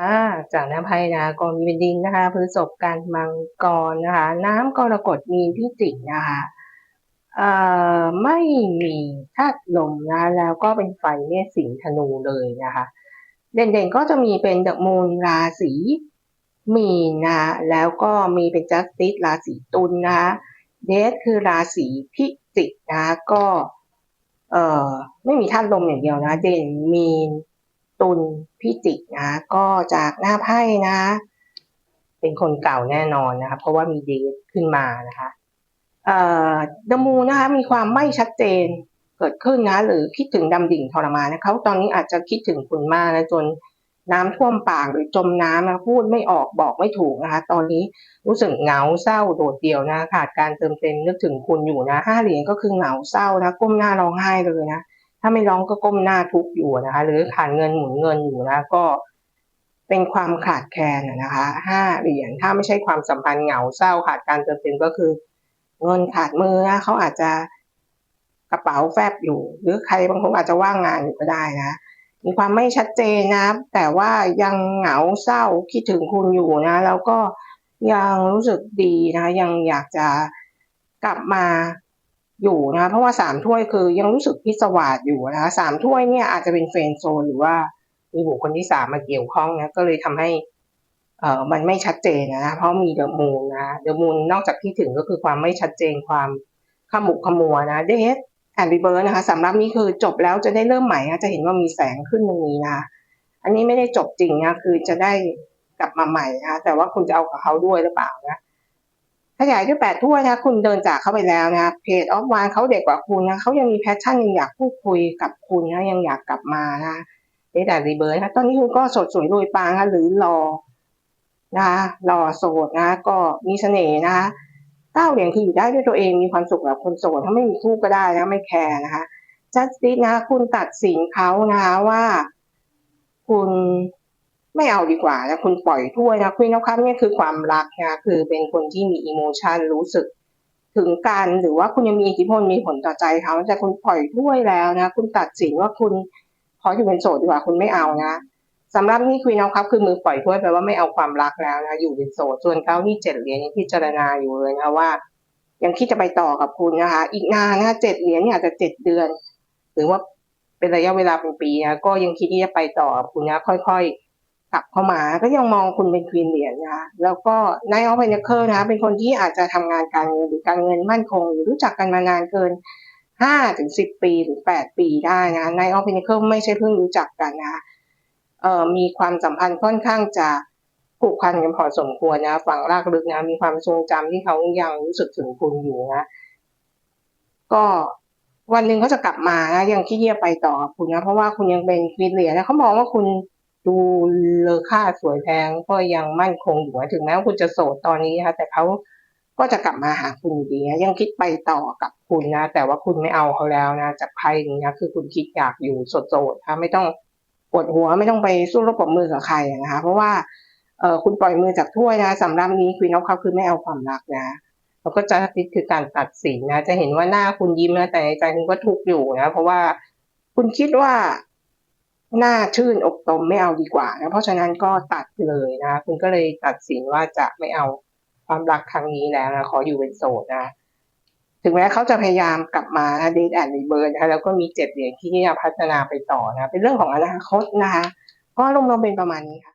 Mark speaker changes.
Speaker 1: อ่าจากน้ำไพ่นะก็มีเป็นดินนะคะพฤษภกันมังกรนะคะ น้ำกรกฎมีพิจิกนะคะเอ่อไม่มีธาตุลมนะแล้วก็เป็นไฟเนี่ยสิงธนูเลยนะคะ เด่นๆก็จะมีเป็นเดอะมูนราศีมีนะแล้วก็มีเป็นจัสติสราศีตุลนะคะเดสคือราศีพิจิกนะก็เอ่อไม่มีธาตุลมอย่างเดียวนะ เด่นมีน ตุลพิจิกนะก็จากหน้าไพ่นะ เป็นคนเก่าแน่นอนนะคะเพราะว่ามีเดทขึ้นมานะคะเอ่อดมูนะคะมีความไม่ชัดเจนเกิดขึ้นนะ หรือคิดถึงดำดิ่งทรมานนะเขาตอนนี้อาจจะคิดถึงคุณมากนะจนน้ำท่วมปากหรือจมน้ำนะพูดไม่ออกบอกไม่ถูกนะคะ ตอนนี้รู้สึกเหงาเศร้าโดดเดี่ยวนะขาดการเติมเต็มนึกถึงคุณอยู่นะห้าเหรียญก็คือเหงาเศร้านะก้มหน้าร้องไห้เลยนะ ถ้าไม่ร้องก็ก้มหน้าทุกข์อยู่นะคะ หรือขาดเงินหมุนเงินอยู่นะก็เป็นความขาดแคลนนะคะห้าเหรียญถ้าไม่ใช่ความสัมพันธ์เหงาเศร้าขาดการเติมเต็มก็คือ เงินขาดมือนะเขาอาจจะกระเป๋าแฟบอยู่ หรือใครบางคนอาจจะว่างงานอยู่ก็ได้นะ มีความไม่ชัดเจนนะ แต่ว่ายังเหงาเศร้าคิดถึงคุณอยู่นะ แล้วก็ยังรู้สึกดีนะ ยังอยากจะกลับมา อยู่นะเพราะว่าสามถ้วยคือยังรู้สึกพิศวาสอยู่นะคะสามถ้วยเนี่ยอาจจะเป็นเฟรนโซนหรือว่ามีบุคคลที่สามมาเกี่ยวข้องนะก็เลยทำให้เอ่อมันไม่ชัดเจนนะ เพราะมีเดอะมูนนะเดอะมูนนอกจากที่ถึงก็คือความไม่ชัดเจนความขมุกขมัวนะเดทแอนด์รีเบิร์นะคะสำหรับนี้คือจบแล้วจะได้เริ่มใหม่นะจะเห็นว่ามีแสงขึ้นตรงนี้นะอันนี้ไม่ได้จบจริงนะคือจะได้กลับมาใหม่นะแต่ว่าคุณจะเอากับเขาด้วยหรือเปล่านะ ขยายด้วยแปดถ้วยนะคุณเดินจากเขาไปแล้วนะเพจออฟวานเขาเด็กกว่าคุณนะเขายังมีแพชชั่นยังอยากพูดคุยกับคุณนะยังอยากกลับมานะเดทแอนด์รีเบิร์นะตอนนี้คุณก็สดสวยรวยปางนะหรือรอนะคะหล่อโสดนะ ก็มีเสน่ห์นะคะเก้าเหรียญคืออยู่ได้ด้วยตัวเองมีความสุขแบบคนโสดถ้าไม่มีคู่ก็ได้นะไม่แคร์นะคะจัสตินะคะคุณตัดสินเขานะคะว่า คุณ ไม่เอาดีกว่านะคุณปล่อยถ้วยนะคุยนคับเนี่ยคือความรักนะคือเป็นคนที่มีอิโมชันรู้สึก ถึงกันหรือว่าคุณยังมีอิทธิพลมีผลต่อใจเขาแต่คุณปล่อยถ้วยแล้วนะคุณตัดสินว่าคุณขออยู่เป็นโสดดีกว่าคุณไม่เอานะสำหรับนี่คุยน้องครับ คือมือปล่อยถ้วยแปลว่าไม่เอาความรักแล้วนะอยู่เป็นโสดส่วนเขาที่เจ็ดเหรียญพิจารณาอยู่เลยนะว่า ยังคิดจะไปต่อกับคุณนะคะ อีกนานนะเจ็ดเหรียญเนี่ยอาจจะเจ็ดเดือน หรือว่าเป็นระยะเวลาเป็นปีนะก็ยังคิดที่จะไปต่อกับคุณนะค่อยๆ กลับเข้ามาก็ยังมองคุณเป็นควีนเหรียญนะแล้วก็นายออฟเพนเคิลนะเป็นคนที่อาจจะทำงานการเงินหรือการเงินมั่นคง หรือรู้จักกันมานานเกินห้าถึงสิบปีหรือแปดปีได้นะนายออฟเพนเคิลไม่ใช่เพิ่งรู้จักกันนะเอ่อมีความสัมพันธ์ค่อนข้างจะผูกพันกันพอสมควรนะฝังรากลึกนะมีความทรงจำที่เขายังรู้สึกถึงคุณอยู่นะก็วันหนึ่งเขาจะกลับมานะยังคิดที่จไปต่อคุณนะเพราะว่าคุณยังเป็นควีนเหรียญนะเขามองว่าคุณ ดูเลอค่าสวยแพงก็ยังมั่นคงอยู่ถึงแม้ว่าคุณจะโสดตอนนี้นะคะแต่เขาก็จะกลับมาหาคุณดีนะยังคิดไปต่อกับคุณนะ แต่ว่าคุณไม่เอาเขาแล้วนะจากไพ่นี้นะคือคุณคิดอยากอยู่โสดๆนะไม่ต้องปวดหัวไม่ต้องไปสู้รบปรบมือกับใครนะคะ เพราะว่าเออคุณปล่อยมือจากถ้วยนะสำหรับนี้ควีนออฟเขาคือไม่เอาความรักนะแล้วก็จะติดคือการตัดสินนะ จะเห็นว่าหน้าคุณยิ้มนะแต่ในใจคุณก็ทุกข์อยู่นะ เพราะว่าคุณคิดว่า หน้าชื่นอกตมไม่เอาดีกว่านะเพราะฉะนั้นก็ตัดเลยนะคุณก็เลยตัดสินว่าจะไม่เอาความรักครั้งนี้แล้วนะขออยู่เป็นโสดนะถึงแม้เขาจะพยายามกลับมาเดทแอนด์รีเบิร์นะคะแล้วก็มีเจ็ดเหรียญที่จะพัฒนาไปต่อนะเป็นเรื่องของอนาคตนะคะเพราะลมเราเป็นประมาณนี้ค่ะ